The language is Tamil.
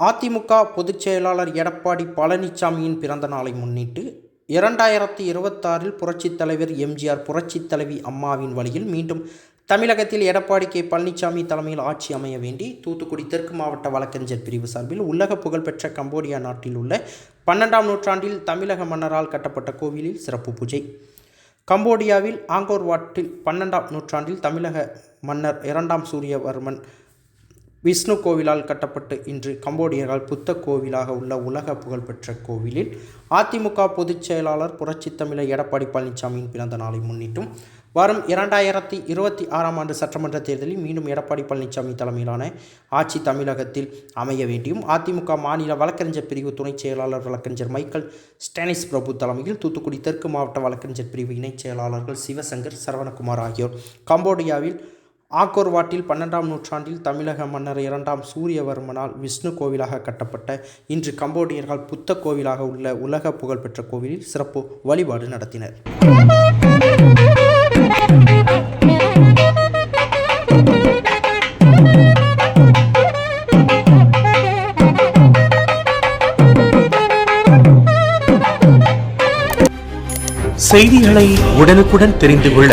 அதிமுக பொதுச் செயலாளர் எடப்பாடி பழனிசாமியின் பிறந்த நாளை முன்னிட்டு இரண்டாயிரத்தி இருபத்தாறில் புரட்சித் தலைவர் எம்ஜிஆர் புரட்சித் தலைவி அம்மாவின் வழியில் மீண்டும் தமிழகத்தில் எடப்பாடி கே பழனிசாமி தலைமையில் ஆட்சி அமைய வேண்டி தூத்துக்குடி தெற்கு மாவட்ட வழக்கறிஞர் பிரிவு சார்பில் உலக புகழ்பெற்ற கம்போடியா நாட்டில் உள்ள பன்னெண்டாம் நூற்றாண்டில் தமிழக மன்னரால் கட்டப்பட்ட கோவிலில் சிறப்பு பூஜை. கம்போடியாவில் ஆங்கோர் வாட்டில் பன்னெண்டாம் நூற்றாண்டில் தமிழக மன்னர் இரண்டாம் சூரியவர்மன் விஷ்ணு கோவிலால் கட்டப்பட்டு இன்று கம்போடியர்கள் புத்த கோவிலாக உள்ள உலக புகழ்பெற்ற கோவிலில் அதிமுக பொதுச் செயலாளர் தமிழர் எடப்பாடி பழனிசாமியின் பிறந்த நாளை முன்னிட்டும் வரும் இரண்டாயிரத்தி இருபத்தி ஆறாம் ஆண்டு சட்டமன்ற தேர்தலில் மீண்டும் எடப்பாடி பழனிசாமி தலைமையிலான ஆட்சி தமிழகத்தில் அமைய வேண்டியும் அதிமுக மாநில வழக்கறிஞர் பிரிவு துணைச் செயலாளர் வழக்கறிஞர் மைக்கேல் ஸ்டானிஸ் பிரபு தலைமையில் தூத்துக்குடி தெற்கு மாவட்ட வழக்கறிஞர் பிரிவு இணைச் செயலாளர்கள் சிவசங்கர் சரவணகுமார் ஆகியோர் கம்போடியாவில் ஆக்கோர்வாட்டில் பன்னெண்டாம் நூற்றாண்டில் தமிழக மன்னர் இரண்டாம் சூரியவர்மனால் விஷ்ணு கோவிலாக கட்டப்பட்ட இன்று கம்போடியர்கள் புத்த கோவிலாக உள்ள உலக புகழ்பெற்ற கோவிலில் சிறப்பு வழிபாடு நடத்தினர். செய்திகளை உடனுக்குடன் தெரிந்து கொள்ள